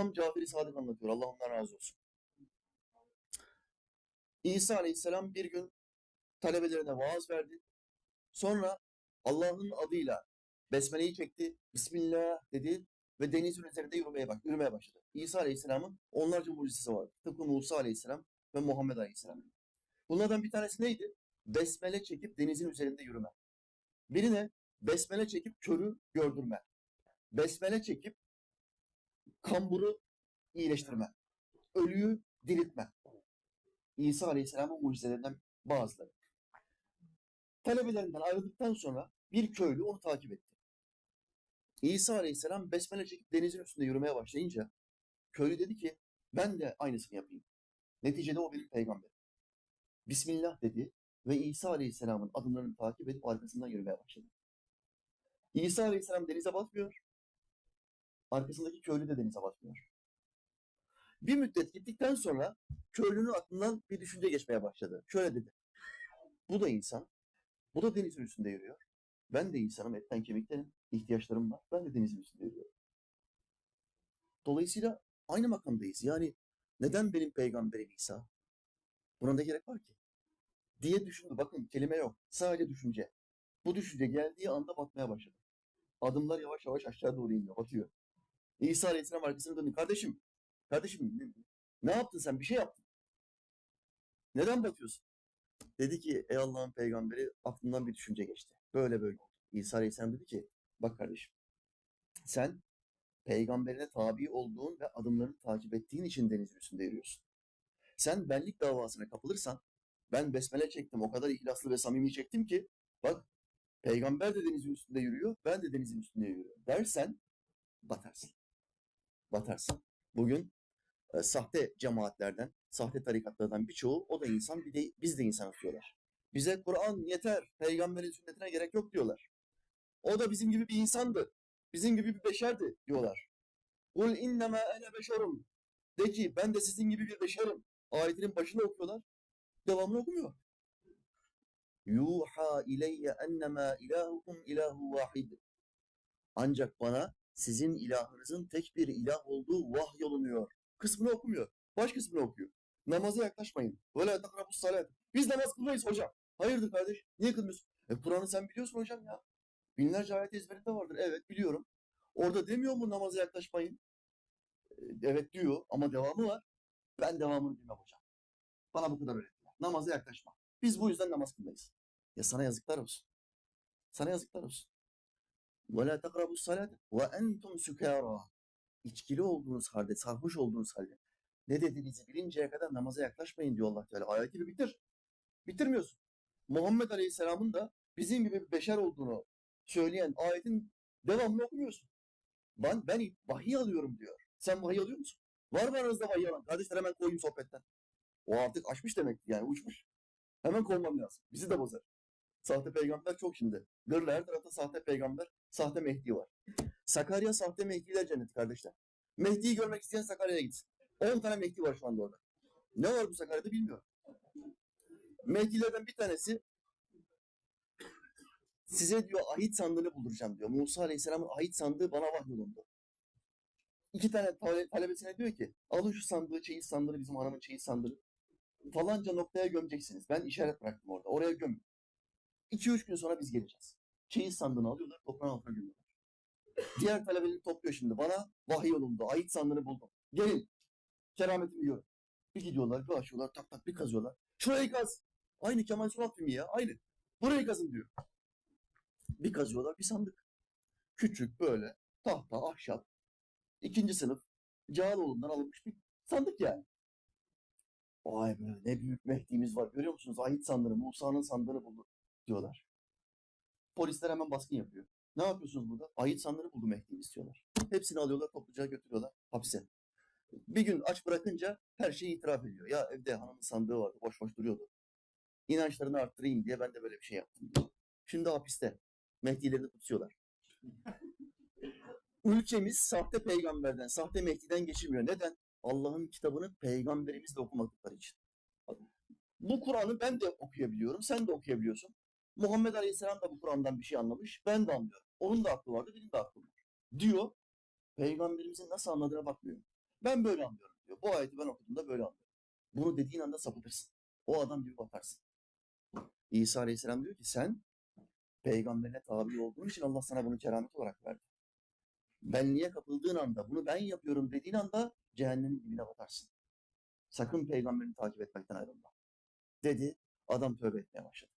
İmam Caferi Sadık anlatıyor. Allah ondan razı olsun. İsa Aleyhisselam bir gün talebelerine vaaz verdi. Sonra Allah'ın adıyla Besmele'yi çekti. Bismillah dedi ve denizin üzerinde yürümeye, bak, yürümeye başladı. İsa Aleyhisselam'ın onlarca mucizesi vardı. Tıpkı Musa Aleyhisselam ve Muhammed Aleyhisselam. Bunlardan bir tanesi neydi? Besmele çekip denizin üzerinde yürüme. Birine besmele çekip körü gördürme. Besmele çekip kamburu iyileştirme. Ölüyü diriltme. İsa Aleyhisselam'ın mucizelerinden bazıları. Talebelerinden ayrıldıktan sonra bir köylü onu takip etti. İsa Aleyhisselam besmele çekip denizin üstünde yürümeye başlayınca köylü dedi ki ben de aynısını yapayım. Neticede o benim peygamberim. Bismillah dedi ve İsa Aleyhisselam'ın adımlarını takip edip arkasından yürümeye başladı. İsa Aleyhisselam denize batmıyor. Arkasındaki köylü de denize batmıyor. Bir müddet gittikten sonra köylünün aklından bir düşünce geçmeye başladı. Şöyle dedi. Bu da insan. Bu da denizin üstünde yürüyor. Ben de insanım, etten kemiktenim. ihtiyaçlarım var. Ben de denizin üstünde yürüyorum. Dolayısıyla aynı makamdayız. Yani neden benim peygamberim İsa? Buna ne gerek var ki? Diye düşündü. Bakın kelime yok. Sadece düşünce. Bu düşünce geldiği anda batmaya başladı. Adımlar yavaş yavaş aşağı doğru iniyor, batıyor. İsa Aleyhisselam arkasına döndü. Kardeşim, kardeşim ne, yaptın sen? Bir şey yaptın. Neden batıyorsun? Dedi ki ey Allah'ın peygamberi aklımdan bir düşünce geçti. Böyle böyle oldu. İsa Aleyhisselam dedi ki bak kardeşim sen peygamberine tabi olduğun ve adımlarını takip ettiğin için denizin üstünde yürüyorsun. Sen benlik davasına kapılırsan ben besmele çektim o kadar ihlaslı ve samimi çektim ki bak peygamber de denizin üstünde yürüyor ben de denizin üstünde yürüyorum dersen batarsın. Batarsın. Bugün e, sahte cemaatlerden, sahte tarikatlardan birçoğu o da insan bir de biz de insan diyorlar. Bize Kur'an yeter, peygamberin sünnetine gerek yok diyorlar. O da bizim gibi bir insandı. Bizim gibi bir beşerdi diyorlar. Kul innema ene beşerum. De ki ben de sizin gibi bir beşerim. Ayetinin başını okuyorlar. Devamını okumuyor. Yuha ileyye ennema ilahukum ilahu vahid. Ancak bana sizin ilahınızın tek bir ilah olduğu vahyolunuyor. Kısmını okumuyor. Baş kısmını okuyor. Namaza yaklaşmayın. Böyle takrabus salat. Biz namaz kılmayız hocam. Hayırdır kardeş? Niye kılmıyorsun? E Kur'an'ı sen biliyorsun hocam ya. Binlerce ayet ezberinde vardır. Evet biliyorum. Orada demiyor mu namaza yaklaşmayın? E, Evet diyor ama devamı var. Ben devamını bilmem hocam. Bana bu kadar öğrettiler. Namaza yaklaşma. Biz bu yüzden namaz kılmayız. Ya sana yazıklar olsun. Sana yazıklar olsun. Ve la takrabu salat ve entum sukara. İçkili olduğunuz halde, sarhoş olduğunuz halde ne dediğinizi bilinceye kadar namaza yaklaşmayın diyor Allah Teala. Ayeti bir bitir. Bitirmiyorsun. Muhammed Aleyhisselam'ın da bizim gibi bir beşer olduğunu söyleyen ayetin devamını okumuyorsun. Ben, ben vahiy alıyorum diyor. Sen vahiy alıyor musun? Var mı aranızda vahiy alan? Kardeşler hemen koyayım sohbetten. O artık açmış demek yani uçmuş. Hemen kovmam lazım. Bizi de bozar. Sahte peygamber çok şimdi. Gırla her tarafta sahte peygamber, sahte Mehdi var. Sakarya sahte Mehdiler cenneti kardeşler. Mehdi'yi görmek isteyen Sakarya'ya gitsin. 10 tane Mehdi var şu anda orada. Ne var bu Sakarya'da bilmiyorum. Mehdilerden bir tanesi size diyor ahit sandığını bulduracağım diyor. Musa Aleyhisselam'ın ahit sandığı bana vahyolundu. İki tane tale- talebesine diyor ki alın şu sandığı, çeyiz sandığını bizim hanımın çeyiz sandığını falanca noktaya gömeceksiniz. Ben işaret bıraktım orada. Oraya gömün. 2-3 gün sonra biz geleceğiz. Çeyiz sandığını alıyorlar, toprağın altına gömüyorlar. Diğer talebeleri topluyor şimdi. Bana vahiy olundu. Ait sandığını buldum. Gelin. Kerametimi görün. Bir gidiyorlar, bir açıyorlar, tak tak bir kazıyorlar. Şurayı kaz. Aynı Kemal Sunal filmi ya, aynı. Burayı kazın diyor. Bir kazıyorlar, bir sandık. Küçük böyle, tahta, ahşap. ikinci sınıf, Cağaloğlu'ndan alınmış bir sandık yani. Vay be, ne büyük Mehdi'miz var. Görüyor musunuz? Ahit sandığını, Musa'nın sandığını buldu diyorlar. Polisler hemen baskın yapıyor. Ne yapıyorsunuz burada? Ahit sandığını buldu Mehdi'yi istiyorlar. Hepsini alıyorlar, topluca götürüyorlar hapse. Bir gün aç bırakınca her şeyi itiraf ediyor. Ya evde hanımın sandığı vardı, boş boş duruyordu. İnançlarını arttırayım diye ben de böyle bir şey yaptım. diyor. Şimdi hapiste. Mehdi'lerini tutuyorlar. Ülkemiz sahte peygamberden, sahte Mehdi'den geçirmiyor. Neden? Allah'ın kitabını peygamberimizle okumadıkları için. Bu Kur'an'ı ben de okuyabiliyorum, sen de okuyabiliyorsun. Muhammed Aleyhisselam da bu Kur'an'dan bir şey anlamış, ben de anlıyorum. Onun da aklı vardı, benim de aklım var. Diyor, peygamberimizin nasıl anladığına bakmıyor. Ben böyle anlıyorum diyor. Bu ayeti ben okuduğumda böyle anlıyorum. Bunu dediğin anda sapıtırsın. O adam gibi batarsın. İsa Aleyhisselam diyor ki sen peygamberine tabi olduğun için Allah sana bunu keramet olarak verdi. Benliğe kapıldığın anda, bunu ben yapıyorum dediğin anda cehennemin dibine batarsın. Sakın peygamberini takip etmekten ayrılma. Dedi, adam tövbe etmeye başladı.